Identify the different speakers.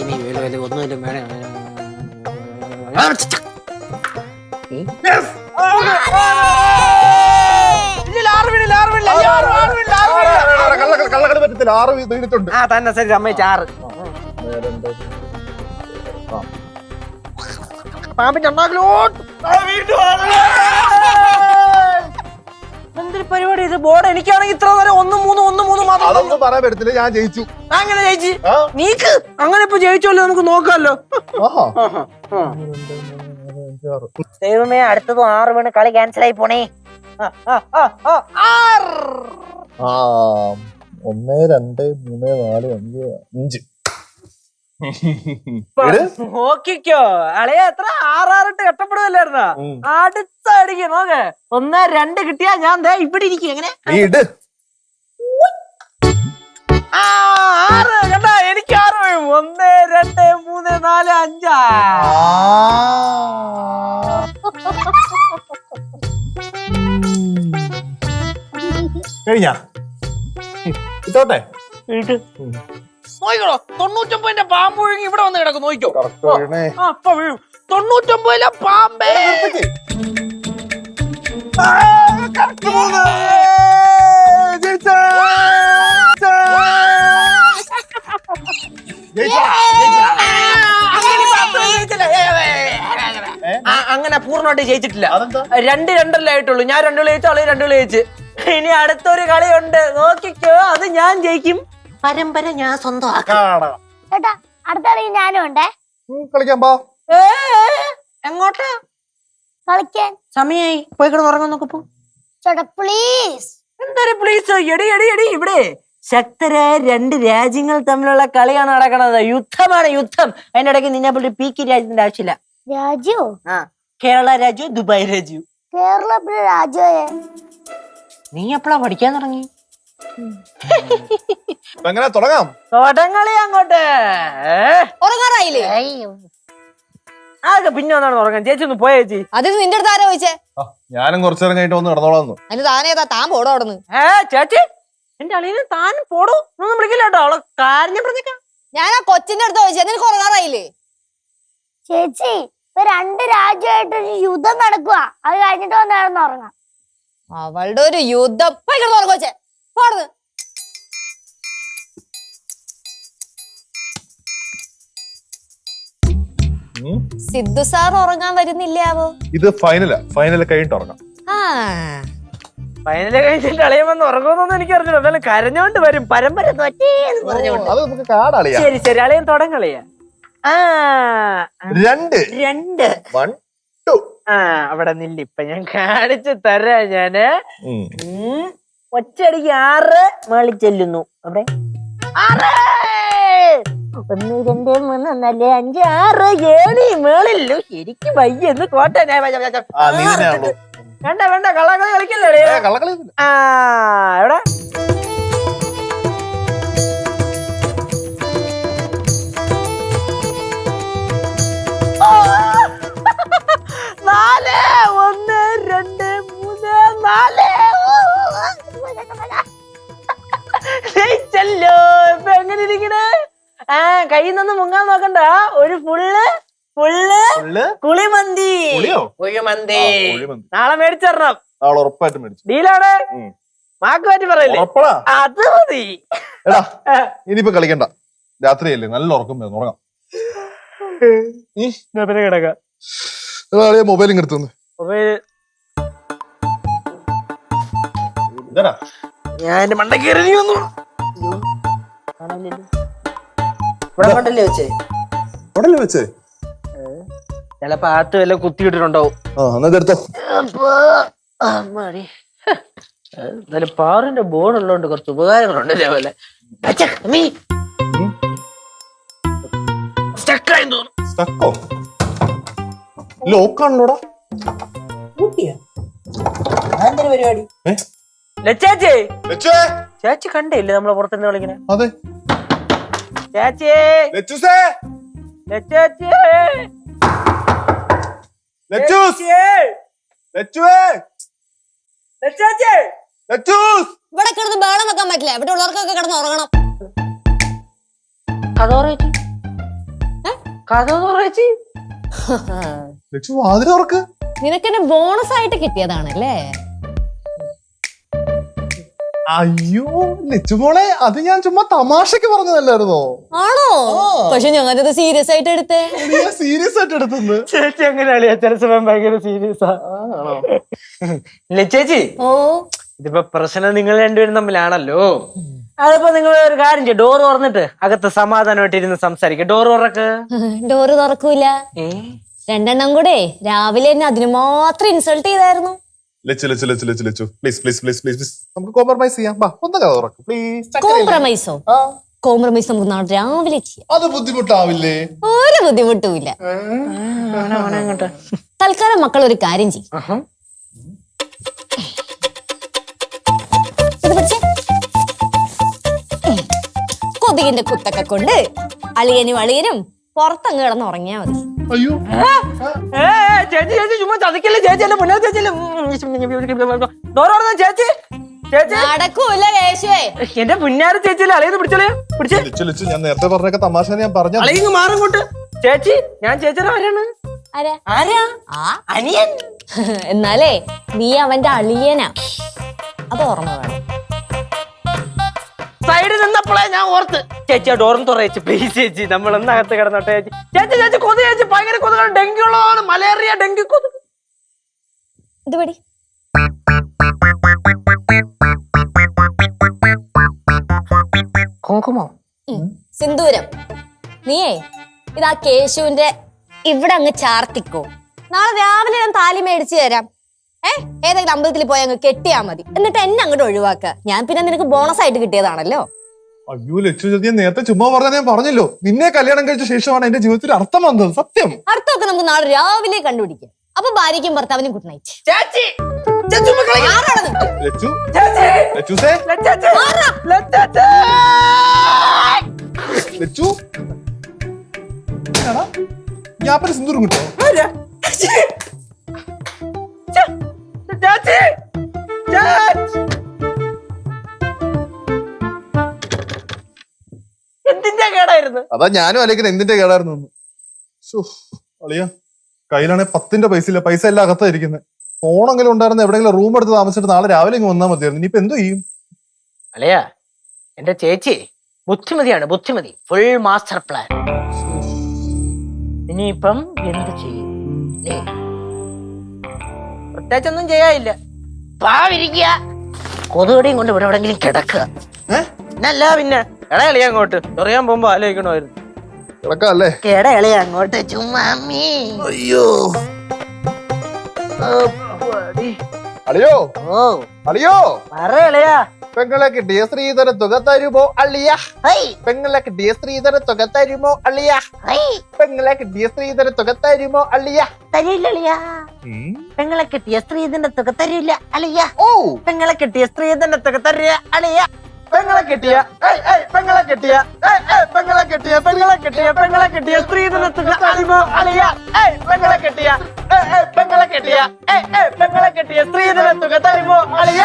Speaker 1: ഇനി വേല വേല ഒന്നുമില്ല വേണം
Speaker 2: കള്ളക്കളി പറ്റത്തില്ല. ആറ് വീണിട്ടുണ്ട്.
Speaker 1: ആ തന്നെ ശരി സമ്മതിച്ച ചാറ് പാമ്പിന്റെ ഉണ്ടാക്കലോട്ട് എന്തൊരു പരിപാടി ഇത്? ബോർഡ് എനിക്കാണെങ്കിൽ ഇത്ര നേരം ഒന്ന് മൂന്ന് ഒന്ന് മൂന്ന് മാത്രം
Speaker 2: അതൊന്നും പറയാൻ പറ്റത്തില്ല ഞാൻ ജയിച്ചു.
Speaker 1: അങ്ങനെ ജയിച്ച്?
Speaker 2: ആ?
Speaker 1: നീക്ക്? അങ്ങനെ ഇപ്പൊ ജയിച്ചോല്ലോ നമുക്ക് നോക്കാമല്ലോ
Speaker 2: ആഹാ.
Speaker 1: ദൈവമേ അടുത്തത് ആറ് വീണ് കളി ക്യാൻസൽ ആയി പോണേ. ആ, ആ, ആ, ആ, ആറ്.
Speaker 2: ആ ഒന്ന് രണ്ട് മൂന്ന് നാല് അഞ്ച് അഞ്ച്.
Speaker 1: നോക്കിക്കോ. അളയ എത്ര? ആറാറിട്ട് കഷ്ടപ്പെടുകയല്ലായിരുന്നാ
Speaker 2: ഉം.
Speaker 1: അടുത്ത അടിക്ക് നോക്ക്. ഒന്ന് രണ്ട് കിട്ടിയാ ഞാൻ ദേ ഇവിടെ ഇരിക്കും. എങ്ങനെ?
Speaker 2: നീ ഇട്.
Speaker 1: ആ ആറ് കണ്ടാ എനിക്ക് ആറ് വേണം. ഒന്ന് രണ്ട് മൂന്ന് നാല് അഞ്ചാ.
Speaker 2: കഴിഞ്ഞ? ഇട്ടോട്ടെ?
Speaker 1: നോക്കിക്കോളോ. തൊണ്ണൂറ്റൊമ്പതിന്റെ പാമ്പ് വീഴും ഇവിടെ വന്ന് കിടക്കും നോക്കിക്കോ. ആ അപ്പൊ വീഴും. തൊണ്ണൂറ്റൊമ്പതിലെ പാമ്പേ. അങ്ങനെ പൂർണമായിട്ട് ജയിച്ചിട്ടില്ല. രണ്ട് രണ്ടല്ലേ ആയിട്ടുള്ളൂ. ഞാൻ രണ്ടു ജയിച്ചു ആൾ രണ്ടു ജയിച്ച്. ഇനി അടുത്തൊരു കളിയുണ്ട്. നോക്കിക്കോ അത് ഞാൻ ജയിക്കും. പരമ്പര ഞാൻ സ്വന്തമാക്കും.
Speaker 3: അടുത്ത കളി ഞാനും ഉണ്ടേ.
Speaker 2: കളിക്കാൻ പോ.
Speaker 1: എങ്ങോട്ടാ?
Speaker 3: കളിക്കാൻ.
Speaker 1: സമയായി. പോയി കിടന്ന് ഉറങ്ങാൻ നോക്കപ്പോ
Speaker 3: ചേട്ടാ പ്ലീസ്
Speaker 1: എന്തൊരു പ്ലീസ് എടി എടി എടി ഇവിടെ. ശക്തരായ രണ്ട് രാജ്യങ്ങൾ തമ്മിലുള്ള കളിയാണ് നടക്കുന്നത് യുദ്ധമാണ് യുദ്ധം. അതിന്റെ ഇടയ്ക്ക് നിന്നെ പോലെ പീക്കി രാജ്യത്തിന്റെ ആവശ്യമില്ല.
Speaker 3: രാജു
Speaker 1: ആ. കേരള രാജു ദുബായ് രാജു
Speaker 3: കേരള രാജുവേ
Speaker 1: നീ എപ്പോഴാ പഠിക്കാൻ തുടങ്ങി?
Speaker 2: അപ്പൊ എങ്ങനെ തുടങ്ങാം?
Speaker 1: തുടങ്ങളി അങ്ങോട്ട്?
Speaker 4: ഉറങ്ങാറായില്ലേ?
Speaker 1: ആകെ പിന്നെ ഒന്നാണ് ഉറങ്ങാൻ. ചേച്ചി ഒന്ന് പോയ ചേച്ചി?
Speaker 4: അത് നിന്റെ അടുത്ത് ആരോ ചോദിച്ചേ?
Speaker 2: ഞാനും കുറച്ചു നേരം കഴിഞ്ഞിട്ട് വന്ന് കിടന്നോളാന്ന്.
Speaker 4: അതിന് താനേതാ താൻ പോടോ
Speaker 1: ഏ ചേച്ചി? എന്റെ അളിയനെ താൻ പോടൂ? ഒന്നും വിളിക്കില്ല കേട്ടോ. അവളെ കാര്യം പറഞ്ഞേക്കാം.
Speaker 4: ഞാൻ ആ കൊച്ചിന്റെ അടുത്ത് ചോദിച്ചേ നിനക്ക് ഉറങ്ങാറായില്ലേ?
Speaker 3: ചേച്ചി ഇപ്പൊ രണ്ട് രാജ്യമായിട്ട് ഒരു യുദ്ധം നടക്കുക അത് കഴിഞ്ഞിട്ട് വന്നാണെന്ന് ഉറങ്ങാം.
Speaker 4: അവളുടെ ഒരു യുദ്ധം. പോയി കിടന്ന് ഉറങ്ങ കൊച്ചേ. പോടുന്ന് സിദ്ധു സാർ ഉറങ്ങാൻ വരുന്നില്ലാവോ?
Speaker 2: ഇത് ഫൈനലാ ഫൈനൽ കഴിഞ്ഞിട്ട് ഉറങ്ങാം.
Speaker 4: ആ.
Speaker 1: ഫൈനൽ കഴിഞ്ഞിട്ട് അളിയമെന്ന് ഉറങ്ങുമെന്നൊന്നും എനിക്ക് അറിഞ്ഞില്ല എന്നാലും കരഞ്ഞോണ്ട് വരും. പരമ്പര തോറ്റേന്ന് പറഞ്ഞോണ്ട്.
Speaker 2: അത് നമുക്ക്
Speaker 1: ശരി ശരി. അളിയൻ തുടങ്ങളിയ ആ.
Speaker 2: രണ്ട്.
Speaker 1: രണ്ട്.
Speaker 2: വൺ ടു
Speaker 1: ആ അവിടെ നില്ലിപ്പ ഞാൻ കാണിച്ചു തരാ ഞാൻ. ഒറ്റയടിക്ക് ആറ് മേളി ചെല്ലുന്നു. അവിടെ. ആറ്! ഒന്ന് രണ്ട് മൂന്ന് നാല് അഞ്ച് ആറ് ഏഴ് മേളില്ലോ ശരിക്കും വയ്യെന്ന് കോട്ട ഞാൻ വ- വ- വ-
Speaker 2: ആ, നീ തന്നെയാണല്ലോ.
Speaker 1: വേണ്ട വേണ്ട കള്ളക്കളി കളിക്കല്ലേ ആ എവിടെ! നാല് ഒന്ന് രണ്ട് മൂന്ന് നാല്. ജയിച്ചല്ലോ. ഇപ്പൊ എങ്ങനെ ഇരിക്കണേ? ആ കയ്യിൽ നിന്ന് മുങ്ങാൻ നോക്കണ്ട. ഒരു ഫുള്ള് ഫുള്ള്
Speaker 2: കുളിമന്തി
Speaker 1: കുളിമന്തി.
Speaker 2: കുളിയോ?
Speaker 1: കുഴിമന്തി
Speaker 2: ആ,
Speaker 1: നാളെ
Speaker 2: ഉറപ്പായിട്ട് മേടിച്ചു.
Speaker 1: ഡീലാണ്. മാക്ക് പറ്റി പറയില്ലേ? അത് മതി.
Speaker 2: എടാ. ഇനിയിപ്പോ കളിക്കണ്ട. രാത്രിയല്ലേ നല്ല ഉറക്കം വരുന്നു ഉറങ്ങാം.
Speaker 1: കിടക്കാം.
Speaker 2: മൊബൈലും എടുത്തു ഇതാ
Speaker 1: ഞാൻ എന്റെ മണ്ട കയറി നീ വന്നു ഇവിടെ കണ്ടല്ലേ വെച്ചേ?
Speaker 2: ഉടനെ വെച്ചേ?
Speaker 1: ചിലപ്പോ ആത്ത് വല്ല കുത്തിയിട്ടിട്ടുണ്ടാവും.
Speaker 2: ആ എന്നാ എടുത്തോ.
Speaker 1: അമ്മാടി. എന്നാലും പാറിന്റെ ബോർഡ് ഉള്ളതുകൊണ്ട് കുറച്ച് ഉപകാരങ്ങളുണ്ട് ഇതേപോലെ. അച്ഛാ, അമ്മീ.
Speaker 2: ഉം.
Speaker 1: Stuck ആയെന്ന് തോന്നുന്നു.
Speaker 2: സ്റ്റക്കോ? ലോക്കാണല്ലോടാ.
Speaker 1: പരിപാടി?
Speaker 2: ഏ?
Speaker 1: ലച്ചാച്ചി.
Speaker 2: ലച്ചുവേ
Speaker 1: ചേച്ചി കണ്ടില്ലേ നമ്മളെ പുറത്തുനിന്ന് കളിക്കണേ?
Speaker 2: അതെ.
Speaker 1: ചേച്ചി.
Speaker 2: ലച്ചുസേ.
Speaker 1: ലച്ചേച്ചി
Speaker 2: ലച്ചൂസ്! ലച്ചുവേ.
Speaker 1: ലച്ചേച്ചി
Speaker 2: ലച്ചൂസ്.
Speaker 4: ഇവിടെ കിടന്ന് ബേളം വെക്കാൻ പറ്റില്ല. ഇവിടെ ഉള്ളവർക്കൊക്കെ കിടന്ന് ഉറങ്ങണം.
Speaker 1: കഥ പറ ചേച്ചി. കഥ തുറച്ചി
Speaker 2: ലച്ചു വാതിൽ
Speaker 4: നിനക്കെന്നെ ബോണസ് ആയിട്ട് കിട്ടിയതാണല്ലേ?
Speaker 2: അയ്യോ ലച്ചു അത് ഞാൻ ചുമ്മാ തമാശക്ക് പറഞ്ഞതല്ലായിരുന്നോ?
Speaker 4: ആണോ? പക്ഷെ ഞങ്ങളത് സീരിയസ് ആയിട്ട് എടുത്തേ.
Speaker 2: സീരിയസ് ആയിട്ട് എടുത്തത്.
Speaker 1: ചേച്ചി അങ്ങനെ അളിയാ ചില സമയം ഭയങ്കര സീരിയസ് ആണോ? ചേച്ചി.
Speaker 4: ഓ.
Speaker 1: ഇതിപ്പോ പ്രശ്നം നിങ്ങൾ രണ്ടുപേരും തമ്മിലാണല്ലോ. അതിപ്പോ നിങ്ങൾ ഒരു കാര്യം ചെയ്യും ഡോർ തുറന്നിട്ട് അകത്ത് സമാധാനമായിട്ട് ഇരുന്ന് സംസാരിക്കും. ഡോർ തുറക്ക്.
Speaker 4: ഡോറ് തുറക്കൂല? രണ്ടെണ്ണം കൂടെ രാവിലെ എന്നെ അതിന് മാത്രം ഇൻസൾട്ട് ചെയ്തായിരുന്നു.
Speaker 2: Lachu Lachu Lachu Lachu Lachu. Please please please please please നമുക്ക് കോംപ്രമൈസ് ചെയ്യാം. ബാ ഒന്ന് കഥ തുറക്കും. പ്ലീസ്
Speaker 4: കോംപ്രമൈസോ കോംപ്രമൈസ് നമുക്ക് നാളെ രാവിലെ ചെയ്യാം.
Speaker 2: അത് ബുദ്ധിമുട്ടാവില്ലേ?
Speaker 4: ഒരു ബുദ്ധിമുട്ടുമില്ല. തൽക്കാലം മക്കൾ ഒരു കാര്യം ചെയ്യും. കൊതുകിന്റെ കുത്തൊക്കെ കൊണ്ട് അളിയനും അളിയനും പുറത്തങ്ങ് കിടന്ന് ഉറങ്ങിയാ മതി.
Speaker 2: അയ്യോ.
Speaker 1: ചുമ്മാ ചതിക്കല്ലേ ചേച്ചി അല്ലേ മുന്നേ ചേച്ചി ഡോർ ചേച്ചി ചേച്ചി
Speaker 4: നടക്കൂല കേശുവേ
Speaker 1: എന്റെ പുന്നാര ചേച്ചി അളയത് പിടിച്ചോളേ പിടിച്ചേ
Speaker 2: ലച്ചു ലച്ചു ഞാൻ നേരത്തെ പറഞ്ഞൊക്കെ തമാശ ഞാൻ പറഞ്ഞു
Speaker 1: അളയിങ് മാറിങ്ങോട്ട് ചേച്ചി ഞാൻ ചേച്ചിയുടെ ആരാണ്
Speaker 4: ആരാ ആ
Speaker 1: അനിയൻ
Speaker 4: എന്നാലേ നീ അവന്റെ അളിയനാ അത് ഓർമ്മ വേണം
Speaker 1: സൈഡിൽ നിന്നപ്പോഴേ ഞാൻ ഓർത്ത് ചേച്ചി ആ ഡോറും തുറയച്ചു പ്ലീസ് ചേച്ചി നമ്മൾ അകത്ത് കിടന്നോട്ടെ ചേച്ചി ചേച്ചി ചേച്ചി കൊതു ചേച്ചി ഭയങ്കര കൊതുകാണ് ഡെങ്കി ഉള്ളതാണ് മലേറിയ ഡെങ്കി കൊതു
Speaker 4: ഇത് പിടി.
Speaker 1: കുങ്കുമോ.
Speaker 4: സിന്ദൂരം. നീയേ ഇതാ കേശുവിന്റെ ഇവിടെ അങ്ങ് ചാർത്തിക്കോ. നാളെ രാവിലെ ഞാൻ താലി മേടിച്ചു തരാം. ഏ ഏതെങ്കിലും അമ്പലത്തിൽ പോയി അങ്ങ് കെട്ടിയാ മതി. എന്നിട്ട് എന്നെ അങ്ങോട്ട് ഒഴിവാക്ക. ഞാൻ പിന്നെ നിനക്ക് ബോണസ് ആയിട്ട് കിട്ടിയതാണല്ലോ.
Speaker 2: അയ്യോ ലക്ഷ്മി ചേച്ചി ഞാൻ നേരത്തെ ചുമ്മാ പറഞ്ഞ ഞാൻ പറഞ്ഞല്ലോ. നിന്നെ കല്യാണം കഴിച്ച ശേഷമാണ് എന്റെ ജീവിതത്തിൽ അർത്ഥം വന്നത്. സത്യം.
Speaker 4: അർത്ഥമൊക്കെ നമുക്ക് നാളെ രാവിലെ കണ്ടുപിടിക്കാം. അപ്പൊ ഭാര്യയ്ക്കും ഭർത്താവിനും ഗുഡ് നൈറ്റ്
Speaker 1: ചേച്ചി ചേച്ചി.
Speaker 2: ലച്ചു
Speaker 1: ചേച്ചി
Speaker 2: ലച്ചുസേ
Speaker 1: ലച്ചേച്ചി. ലച്ചേച്ചി.
Speaker 2: ലച്ചു എടാ, ഞാൻ പിന്നെ സിന്ദൂരം കിട്ടോ
Speaker 1: ആരാ? ചേച്ചി. ചേ- ചേച്ചി. ചേച്ചി. എന്തിന്റെ കേടായിരുന്നു
Speaker 2: അതാ ഞാനും അല്ലെങ്കിൽ എന്തിന്റെ കേടായിരുന്നു. അളിയാ കയ്യിലാണെ പത്തിന്റെ പൈസ ഇല്ല പൈസ എല്ലാം അകത്താ ഇരിക്കുന്നത് ഫോണെങ്കിലും ഉണ്ടായിരുന്ന എവിടെയെങ്കിലും റൂം എടുത്ത് താമസിച്ചിട്ട് നാളെ രാവിലെ ഇങ്ങ് വന്നാൽ മതിയായിരുന്നു. ഇനിയിപ്പോ എന്തു ചെയ്യും?
Speaker 1: അല്ലയാ എന്റെ ചേച്ചി ബുദ്ധിമതിയാണ് ബുദ്ധിമതി. ഫുൾ മാസ്റ്റർ പ്ലാൻ ഇനിയിപ്പം എന്ത് ചെയ്യും? പ്രത്യേകിച്ചൊന്നും ചെയ്യാനില്ല. പാവിരിക്കുക കൊതുകടിയും കൊണ്ട് ഇവിടെ എവിടെങ്കിലും കിടക്കുക? എന്നല്ല പിന്നെ. ഇളയളിയ അങ്ങോട്ട്. എറിയാൻ പോകുമ്പോ ആലോചിക്കണമായിരുന്നു.
Speaker 2: കിടക്കല്ലേ
Speaker 1: കേട ഇളയ അങ്ങോട്ട് ചുമ്മാമി
Speaker 2: അയ്യോ. അളിയോ?
Speaker 1: ഓ.
Speaker 2: അളിയോ?
Speaker 1: പറ ഇളയാ.
Speaker 2: പെങ്ങളെ കിട്ടിയ ശ്രീധര തുക തരുമോ അളിയ?
Speaker 1: ഹൈ.
Speaker 2: പെങ്ങളെ കിട്ടിയ ശ്രീധര തുക തരുമോ അളിയ?
Speaker 1: ഹൈ.
Speaker 2: പെങ്ങളെ കിട്ടിയ ശ്രീധര തുക തരുമോ അളിയ?
Speaker 1: തരില്ല. പെങ്ങളെ കിട്ടിയ സ്ത്രീധന്റെ തുക തരില്ല അളിയ.
Speaker 2: ഓ.
Speaker 1: പെങ്ങളെ കിട്ടിയ സ്ത്രീധന്റെ തുക തരില്ല അളിയ. പെങ്ങളെ കിട്ടിയ. പെങ്ങളെ കിട്ടിയ. പെങ്ങളെ കിട്ടിയ പെങ്ങളെ കിട്ടിയ പെങ്ങളെ കിട്ടിയ. സ്ത്രീധനത്തിന്റെ അളിമോ അളിയ പെങ്ങളെ കിട്ടിയ. പെങ്ങളെ കിട്ടിയ. പെങ്ങളെ കിട്ടിയ. സ്ത്രീധനത്തുക തരുമോ അളിയ